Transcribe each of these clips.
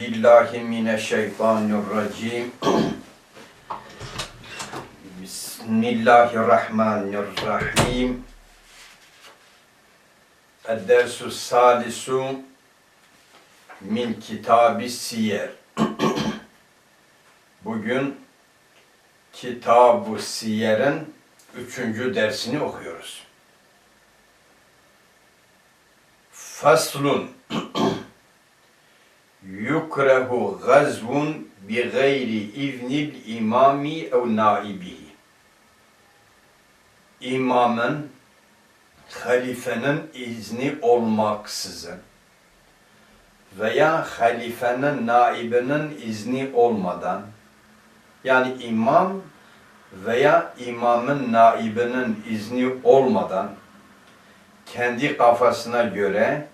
Mineşşeytanirracim. Bismillahirrahmanirrahim. Ed-dersu salisu min kitabı siyer. Bugün Kitab-ı Siyer'in üçüncü dersini okuyoruz. Faslun yukrehu gazvun bi gayri iznil imami ev naibihi. İmamın, halifenin izni olmaksızın veya halifenin naibinin izni olmadan yani imam veya imamın naibinin izni olmadan kendi kafasına göre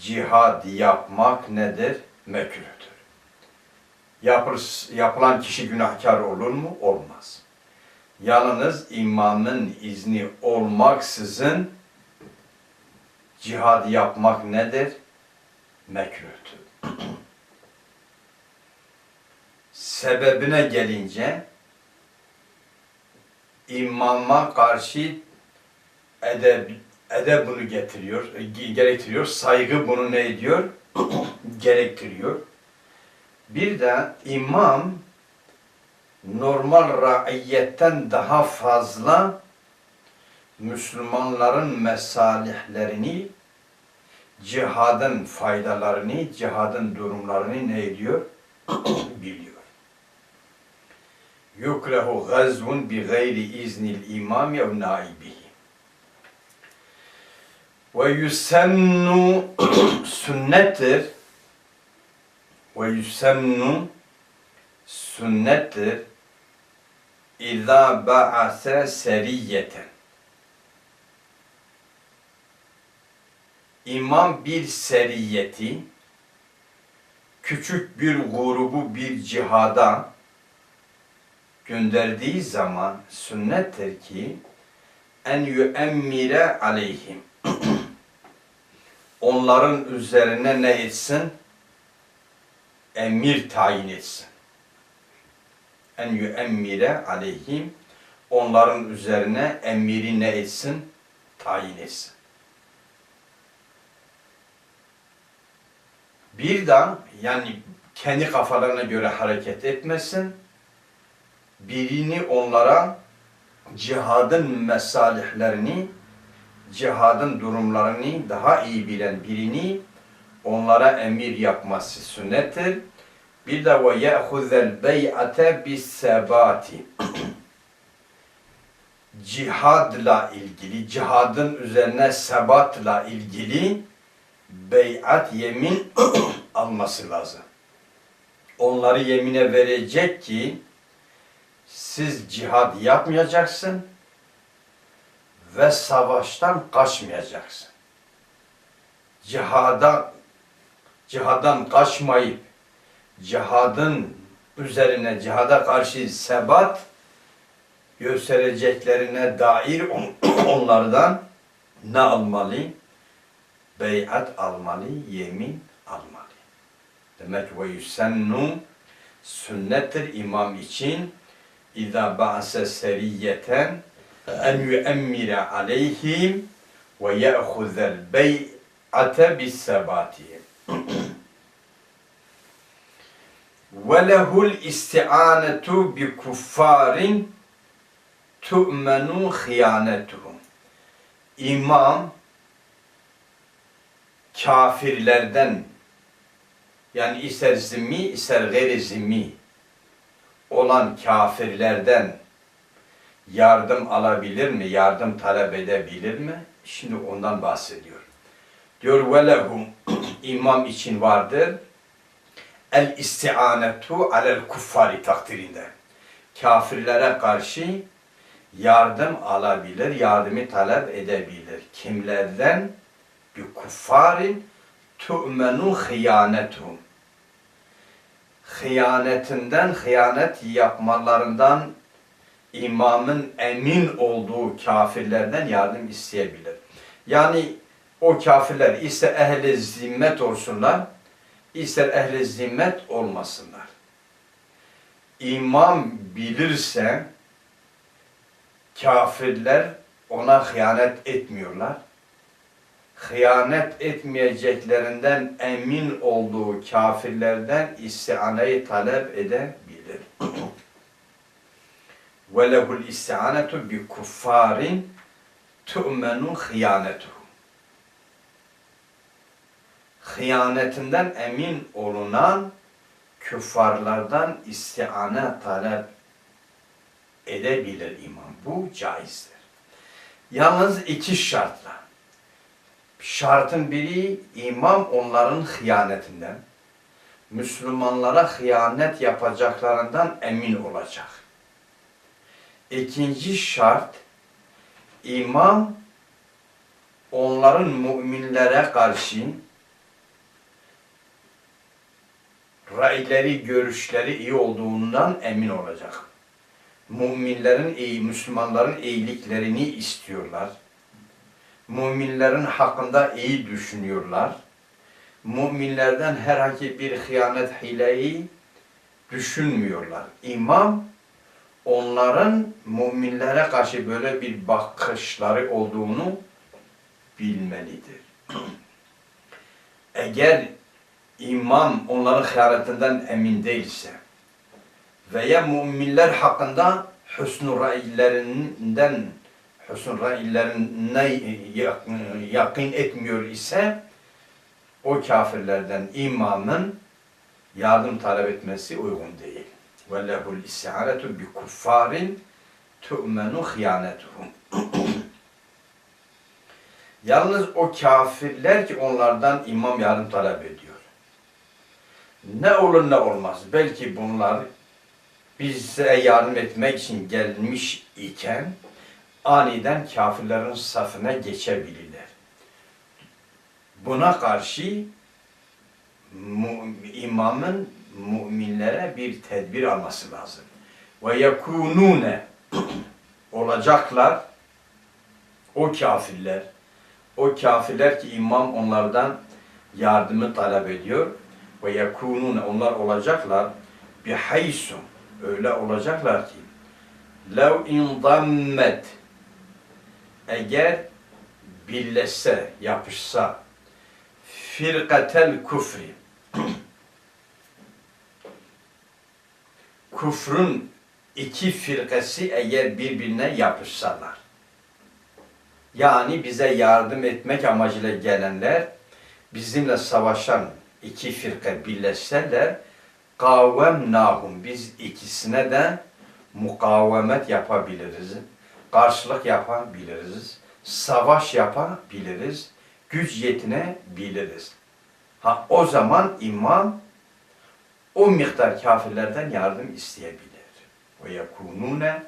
cihad yapmak nedir? Mekruhtur. Yapır, yapılan kişi günahkar olur mu? Olmaz. Yalnız imamın izni olmaksızın cihad yapmak nedir? Mekruhtur. Sebebine gelince imama karşı edeb, edeb bunu getiriyor, e, gerektiriyor. Saygı bunu ne ediyor? gerektiriyor. Bir de imam normal raiyetten daha fazla Müslümanların mesalihlerini, cihadın faydalarını, cihadın durumlarını ne ediyor? Biliyor. Yukrehu gazvun bi gayri iznil imam ev naibihi. Ve yusennu sünnettir. Ve yusennu sünnettir. İza ba'ase seriyeten. İmam bir seriyeti, küçük bir grubu bir cihada gönderdiği zaman sünnettir ki en yüemmire aleyhim onların üzerine ne etsin? Emir tayin etsin. En yüemmire aleyhim onların üzerine emiri ne etsin? Tayin etsin. Bir de yani kendi kafalarına göre hareket etmesin. Birini onlara cihadın mesalihlerini cihadın durumlarını daha iyi bilen birini onlara emir yapması sünnettir. Bir de ve ye'huzel bey'ate bis sebati. Cihadla ilgili, cihadın üzerine sebatla ilgili beyat yemin alması lazım. Onları yemine verecek ki siz cihad yapmayacaksın ve savaştan kaçmayacaksın. Cihada cihadan kaçmayıp cihadın üzerine cihada karşı sebat göstereceklerine dair onlardan ne almalı? Beyat almalı, yemin almalı. Demek ve yusennu sünnettir imam için İza ba'se seriyeten en yüemmire aleyhim ve ye'huzel bey'ate bis sebati. Ve lehul isti'anetu bi kuffarin tu'menu hıyanetuhum. İmam kafirlerden yani ister zimmi ister gayri zimmi olan kafirlerden yardım alabilir mi? Yardım talep edebilir mi? Şimdi ondan bahsediyor. Diyor velehum imam için vardır. El istianetu alel kuffari takdirinde. Kafirlere karşı yardım alabilir, yardımı talep edebilir. Kimlerden? Bir kuffarin tu'menu hıyanetuhum. Hıyanetinden, hıyanet yapmalarından imamın emin olduğu kafirlerden yardım isteyebilir. Yani o kafirler ise ehli zimmet olsunlar, ister ehli zimmet olmasınlar. İmam bilirse kafirler ona hıyanet etmiyorlar. Hıyanet etmeyeceklerinden emin olduğu kafirlerden istianeyi talep edebilir ve lehul isti'anetu bi kuffarin tu'menu hıyanetuhu. Hıyanetinden emin olunan küffarlardan istiane talep edebilir imam. Bu caizdir. Yalnız iki şartla. Şartın biri imam onların hıyanetinden, Müslümanlara hıyanet yapacaklarından emin olacak. İkinci şart, imam onların müminlere karşı rayleri, görüşleri iyi olduğundan emin olacak. Müminlerin iyi, Müslümanların iyiliklerini istiyorlar. Müminlerin hakkında iyi düşünüyorlar. Müminlerden herhangi bir hıyanet hileyi düşünmüyorlar. İmam onların müminlere karşı böyle bir bakışları olduğunu bilmelidir. Eğer imam onların hıyanetinden emin değilse veya müminler hakkında hüsnü ra'illerinden hüsnü ra'illerine yakın etmiyor ise o kafirlerden imamın yardım talep etmesi uygun değil. Ve lehul isti'anetu bi kuffarin tu'menu hıyanetuhum. Yalnız o kafirler ki onlardan imam yardım talep ediyor. Ne olur ne olmaz. Belki bunlar bize yardım etmek için gelmiş iken aniden kafirlerin safına geçebilirler. Buna karşı imamın müminlere bir tedbir alması lazım. Ve yekunune olacaklar o kafirler. O kafirler ki imam onlardan yardımı talep ediyor. Ve yekunune onlar olacaklar. Bihaysu öyle olacaklar ki lev indammet eğer birleşse, yapışsa firkatel kufri kufrun iki firkası eğer birbirine yapışsalar yani bize yardım etmek amacıyla gelenler bizimle savaşan iki firka birleşseler kavvemnahum biz ikisine de mukavemet yapabiliriz. Karşılık yapabiliriz. Savaş yapabiliriz. Güç yetinebiliriz. Ha o zaman imam o miktar kafirlerden yardım isteyebilir. Ve yekunune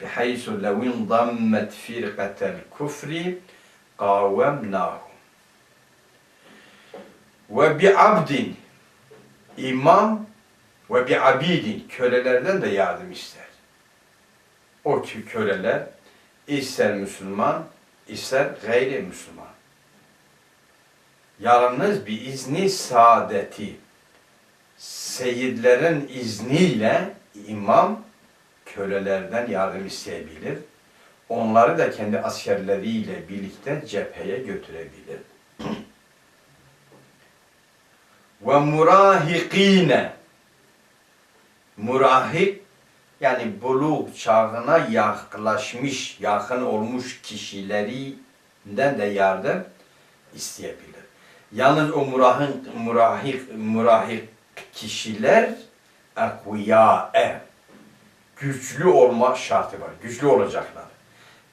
bihaysu lev indammet firqatel kufri kavvemnahum. Ve bi abdin imam ve bi abidin kölelerden de yardım ister. O kö- köleler ister Müslüman ister gayri Müslüman. Yalnız bir izni saadeti seyirlerin izniyle imam kölelerden yardım isteyebilir. Onları da kendi askerleriyle birlikte cepheye götürebilir. Ve murahikine murahik yani buluk çağına yaklaşmış, yakın olmuş kişilerinden de yardım isteyebilir. Yalnız o murahik, murahik, murahik kişiler ekviyâe güçlü olma şartı var. Güçlü olacaklar.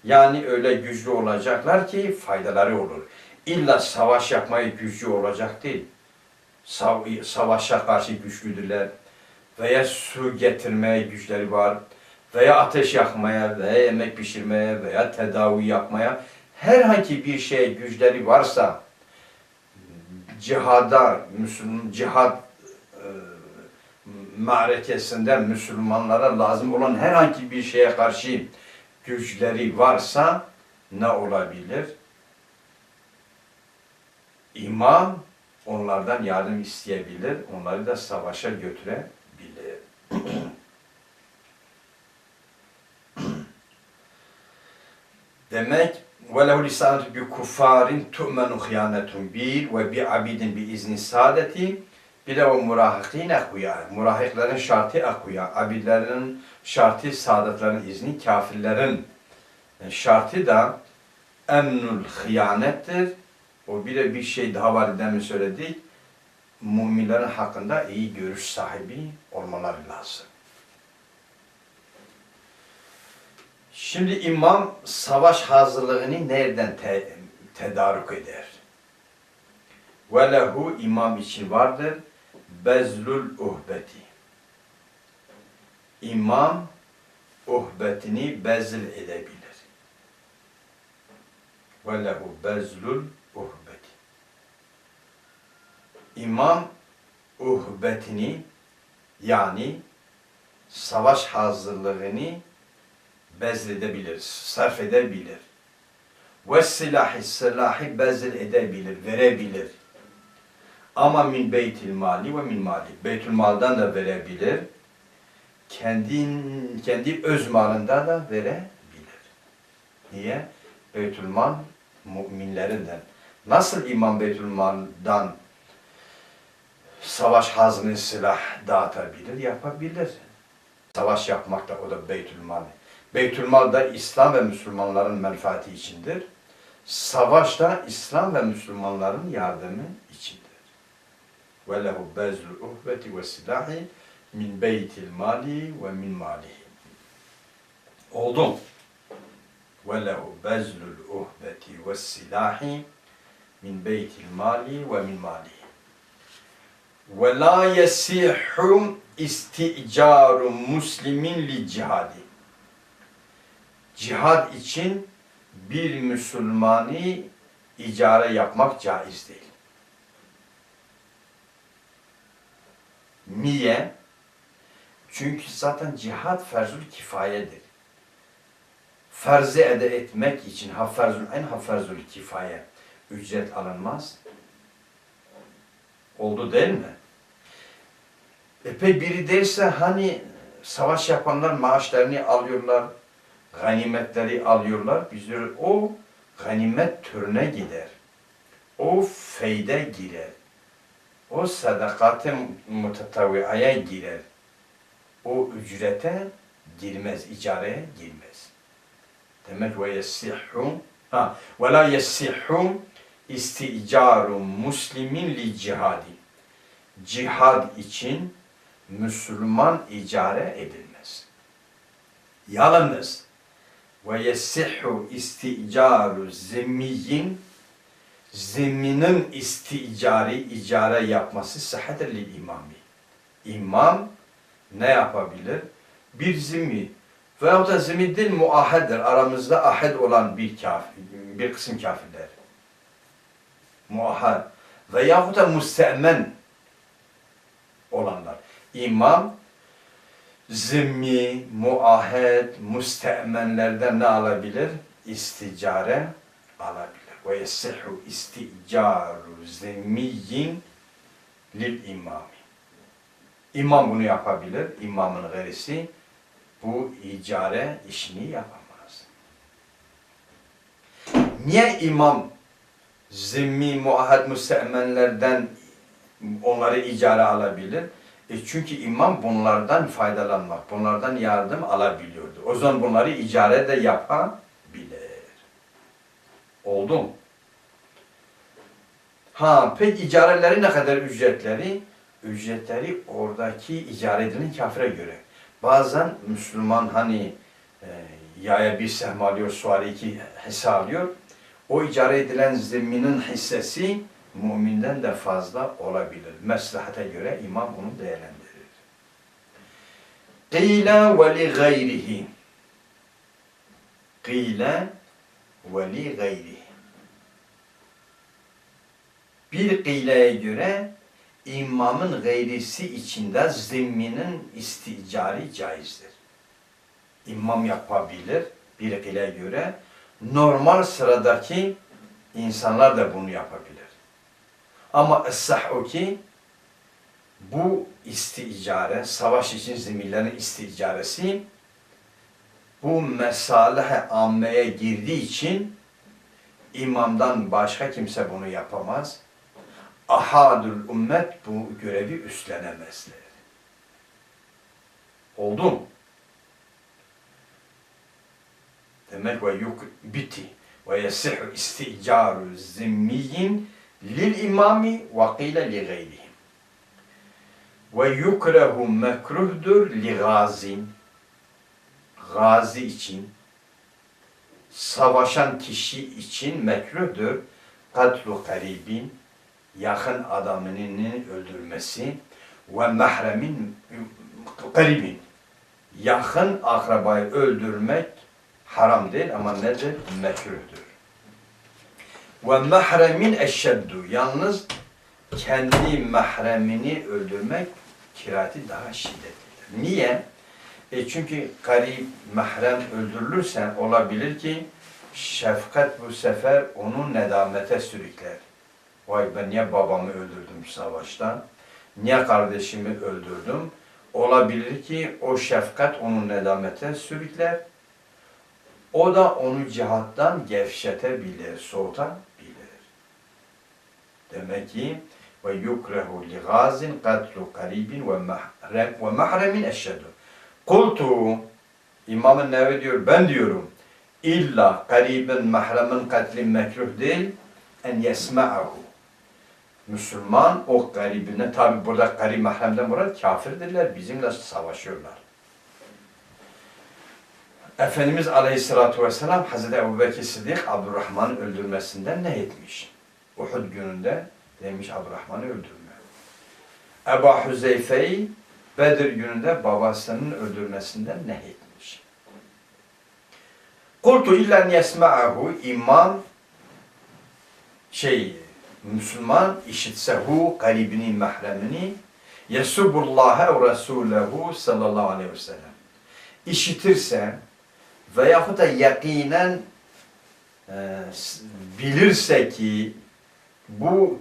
Yani öyle güçlü olacaklar ki faydaları olur. İlla savaş yapmayı güçlü olacak değil. Sav- savaşa karşı güçlüdürler. Veya su getirmeye güçleri var. Veya ateş yakmaya, veya yemek pişirmeye, veya tedavi yapmaya herhangi bir şeye güçleri varsa cihada, Müslüman cihad marekesinde Müslümanlara lazım olan herhangi bir şeye karşı güçleri varsa ne olabilir? İmam onlardan yardım isteyebilir, onları da savaşa götürebilir. Demek وَلَهُ لِسَانَةُ بِكُفَّارٍ تُؤْمَنُ خِيَانَةٌ بِيرْ وَبِعَبِدٍ بِإِذْنِ سَادَةِ bir de o murahikîn akuya. Murahiklerin şartı akuya. Abidlerin şartı saadetlerin izni. Kafirlerin şartı da emnul hıyanettir. O bir de bir şey daha var demin söyledik. Müminlerin hakkında iyi görüş sahibi olmaları lazım. Şimdi imam savaş hazırlığını nereden te tedarük eder? Ve lehu imam için vardır bezlul uhbeti. İmam uhbetini bezl edebilir. Ve lehu bezlul uhbeti. İmam uhbetini yani savaş hazırlığını bezledebilir, sarf edebilir. Ve silahı, silahı bezl edebilir, verebilir. Ama min beytil mali ve min mali. Beytül maldan da verebilir. Kendin, kendi öz malından da verebilir. Niye? Beytül mal müminlerinden. Nasıl imam Beytül maldan savaş hazını silah dağıtabilir, yapabilir. Savaş yapmak da o da Beytül mal. Beytülmal da İslam ve Müslümanların menfaati içindir. Savaş da İslam ve Müslümanların yardımı içindir. Ve lehu bezlul uhbeti ve silahi min beytil mali ve min malihi. Oldu. Ve lehu bezlul uhbeti ve silahi min beytil mali ve min malihi. Ve la yesihhu isticaru muslimin li cihadi cihad için bir Müslümanı icare yapmak caiz değil. Niye? Çünkü zaten cihad ferzül kifayedir. Ferzi ede etmek için ha ferzül en ha ferzül kifaye ücret alınmaz. Oldu değil mi? Epey biri derse hani savaş yapanlar maaşlarını alıyorlar, ganimetleri alıyorlar. Bizler o ganimet türüne gider. O feyde girer. O sadakat-ı mutetavviaya girer. O ücrete girmez, icareye girmez. Demek ve yessihhu ha ve la yessihhu isticaru muslimin li cihadi. Cihad için Müslüman icare edilmez. Yalnız ve yesihhu isticaru zimmiyin zimminin isticari, icare yapması lil imami. İmam ne yapabilir? Bir zimmi veyahut da zimmi değil muaheddir. Aramızda ahed olan bir kafir, bir kısım kafirler. Muahad. Veyahut da müstemen olanlar. İmam zimmi, muahed, müstemenlerden ne alabilir? İsticare alabilir. Ve yesihu isticaru zimmiyin lil imami. İmam bunu yapabilir. İmamın garisi bu icare işini yapamaz. Niye imam zimmi, muahhed, müstemenlerden onları icare alabilir? E çünkü imam bunlardan faydalanmak, bunlardan yardım alabiliyordu. O zaman bunları icare de yapabilir. Oldu mu? Ha, peki icareleri ne kadar ücretleri? Ücretleri oradaki icare edilen kafire göre. Bazen Müslüman hani e, yaya bir sehm alıyor, suari iki hisse alıyor. O icare edilen zeminin hissesi müminden de fazla olabilir. Meslahate göre imam bunu değerlendirir. Qîle ve li gayrihi. Qîle ve li gayrihi. Bir kıyleye göre imamın gayrisi içinde zimminin isticari caizdir. İmam yapabilir bir kıyleye göre. Normal sıradaki insanlar da bunu yapabilir. Ama ıssah o ki bu isticare, savaş için zeminlerin isticaresi bu mesalih ammeye girdiği için imamdan başka kimse bunu yapamaz. Ahadül ümmet bu görevi üstlenemezler. Oldu? Demek ve yuk bitti. Ve yesihu isticaru zimmiyin lil imami ve qile li gayrihim. Ve yukrehu mekruhdur li gazin. Gazi için, savaşan kişi için mekruhdur. Katlu garibin, yakın adamının öldürmesi ve mahremin garibin, yakın akrabayı öldürmek haram değil ama nedir? Mekruhtur. Ve mahremin eşşeddu. Yalnız kendi mahremini öldürmek kirati daha şiddetlidir. Niye? E çünkü garip mahrem öldürülürse olabilir ki şefkat bu sefer onu nedamete sürükler. Vay ben niye babamı öldürdüm savaşta? Niye kardeşimi öldürdüm? Olabilir ki o şefkat onu nedamete sürükler. O da onu cihattan gevşetebilir, soğutabilir. Demek ki ve yukrehu li gazin katlu karibin ve mahrem ve mahremin eşhedü. Kultu İmam-ı Nevi diyor ben diyorum illa garibin mahremin katli mekruh değil en yesma'ahu. Müslüman o garibine tabi burada garip mahremden murat kafirdirler bizimle savaşıyorlar. Efendimiz Aleyhisselatü Vesselam Hazreti Ebu Bekir Sıddık Abdurrahman'ı öldürmesinden ne etmiş? Uhud gününde demiş Abdurrahman'ı öldürme. Ebu Hüzeyfe'yi Bedir gününde babasının öldürmesinden ne etmiş? Kultu illen yesma'ahu imam şey Müslüman işitsehu garibinin mahremini yesubullaha ve Resulehu sallallahu aleyhi ve sellem işitirse veyahut da yakinen e, bilirse ki bu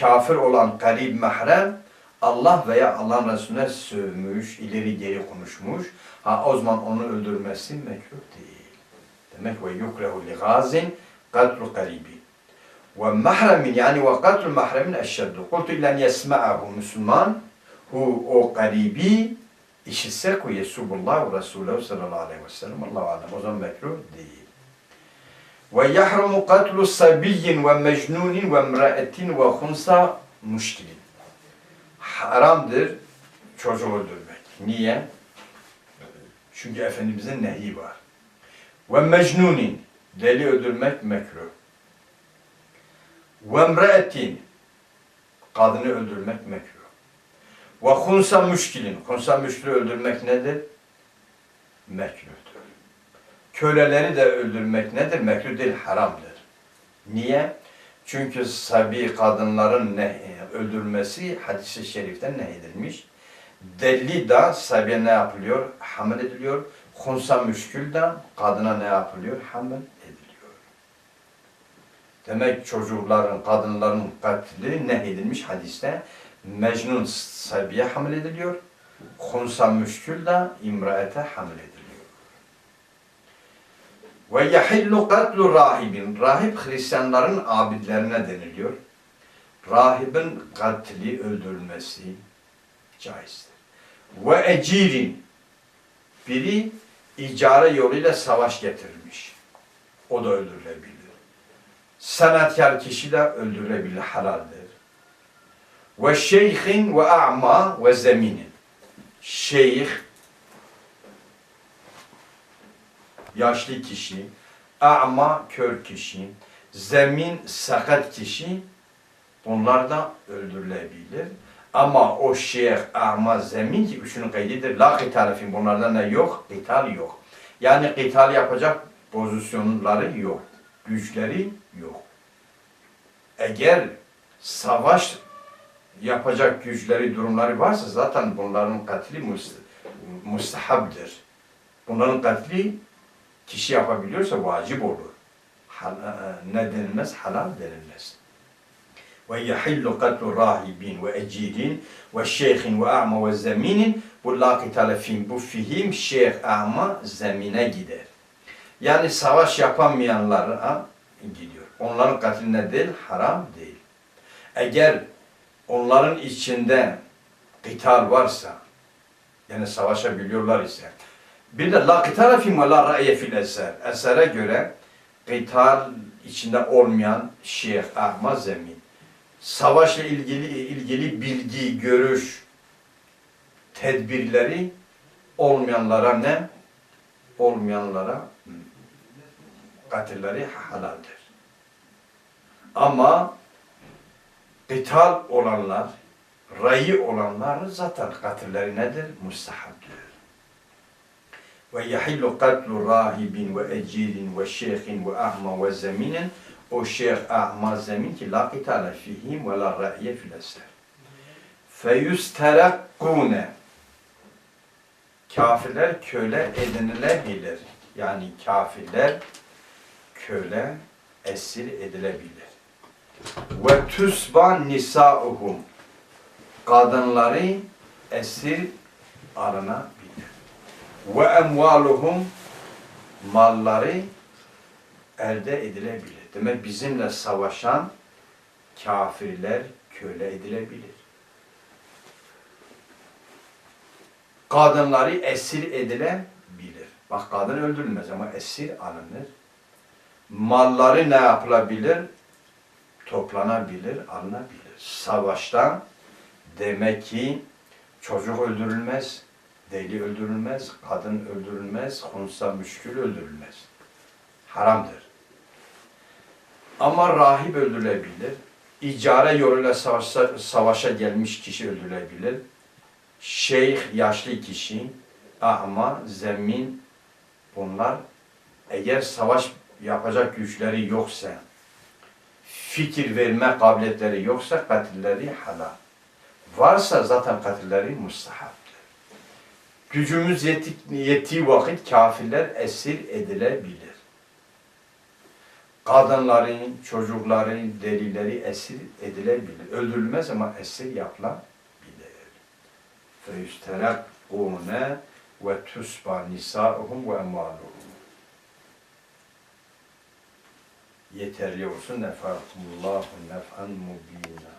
kafir olan garib mahrem Allah veya Allah Resulüne sövmüş, ileri geri konuşmuş. Ha o zaman onu öldürmesi mekruh değil. Demek ve yukrehu li gazin katlu garibi. Ve mahremin yani ve katlu mahremin eşşeddu. Kultu illen yesma'ahu Müslüman hu o garibi işitse ku yesubullah ve Resulü sallallahu aleyhi ve sellem. Allahu alem. O zaman mekruh değil. Ve yahrumu katlu sabiyyin ve mecnunin ve mraetin ve hunsa müşkilin. Haramdır çocuğu öldürmek. Niye? Çünkü Efendimizin nehi var. Ve mecnunin deli öldürmek mekruh. Ve mraetin kadını öldürmek mekruh. Ve hunsa müşkilin. Hunsa müşkili öldürmek nedir? Mekruhtur. Köleleri de öldürmek nedir? Mekruh değil, haramdır. Niye? Çünkü sabi kadınların ne, öldürmesi hadisi şeriften ne edilmiş? Deli da sabiye ne yapılıyor? Hamil ediliyor. Hunsa müşkül de kadına ne yapılıyor? Hamil ediliyor. Demek çocukların, kadınların katli ne edilmiş hadiste? Mecnun sabiye hamil ediliyor. Hunsa müşkül de imraete hamil ediliyor. Ve yahillu katlu rahibin. Rahip Hristiyanların abidlerine deniliyor. Rahibin katli öldürülmesi caizdir. Ve ecirin. Biri icare yoluyla savaş getirmiş. O da öldürülebilir. Sanatkar kişi de öldürülebilir, halaldir. Ve şeyhin ve a'ma ve zeminin. Şeyh, yaşlı kişi, a'ma kör kişi, zemin sakat kişi bunlar da öldürülebilir. Ama o şeyh, a'ma, zemin ki üçünün kaydidir. La kıtal bunlardan ne yok? Kıtal yok. Yani kıtal yapacak pozisyonları yok. Güçleri yok. Eğer savaş yapacak güçleri, durumları varsa zaten bunların katli mustahabdır. Bunların katli kişi yapabiliyorsa vacip olur. Hal, ne denilmez? Halal denilmez. Ve yahillu katlu rahibin ve ecidin ve şeyhin ve a'ma ve zeminin bu la kitale fihim bu fihim şeyh a'ma zemine gider. Yani savaş yapamayanlara gidiyor. Onların katiline değil, haram değil. Eğer onların içinde kıtal varsa, yani savaşabiliyorlar ise, bir de la la ra'ye fil eser. Esere göre kıtal içinde olmayan şeyh, ahma, zemin. Savaşla ilgili ilgili bilgi, görüş, tedbirleri olmayanlara ne? Olmayanlara katilleri halaldir. Ama kıtal olanlar, rayı olanlar zaten katilleri nedir? Mustahaptır. Ve yahillu katlu rahibin ve ecidin ve şeyhin ve ahma ve zeminin o şeyh ahma zemin ki la kitale fihim ve la ra'ye fil eser. Feyüsterakkune Kafirler köle edinilebilir. Yani kafirler köle esir edilebilir. Ve tusban nisauhum kadınları esir alınabilir. Ve emvaluhum malları elde edilebilir. Demek bizimle savaşan kafirler köle edilebilir. Kadınları esir edilebilir. Bak kadın öldürülmez ama esir alınır. Malları ne yapılabilir? Toplanabilir, alınabilir. Savaştan demek ki çocuk öldürülmez, deli öldürülmez, kadın öldürülmez, hunsa müşkül öldürülmez. Haramdır. Ama rahip öldürülebilir. İcare yoluyla savaşa, savaşa gelmiş kişi öldürülebilir. Şeyh, yaşlı kişi, ahma, zemin bunlar eğer savaş yapacak güçleri yoksa, fikir verme kabiliyetleri yoksa katilleri halal. Varsa zaten katilleri mustahaptır. Gücümüz yettik, yettiği vakit kafirler esir edilebilir. Kadınların, çocukların, delileri esir edilebilir. Öldürülmez ama esir yapılabilir. فَيُسْتَرَقُّونَ وَتُسْبَى نِسَاءُهُمْ وَاَمْوَالُهُمْ Yeterli olsun. Nefakumullahu nef'an mubina.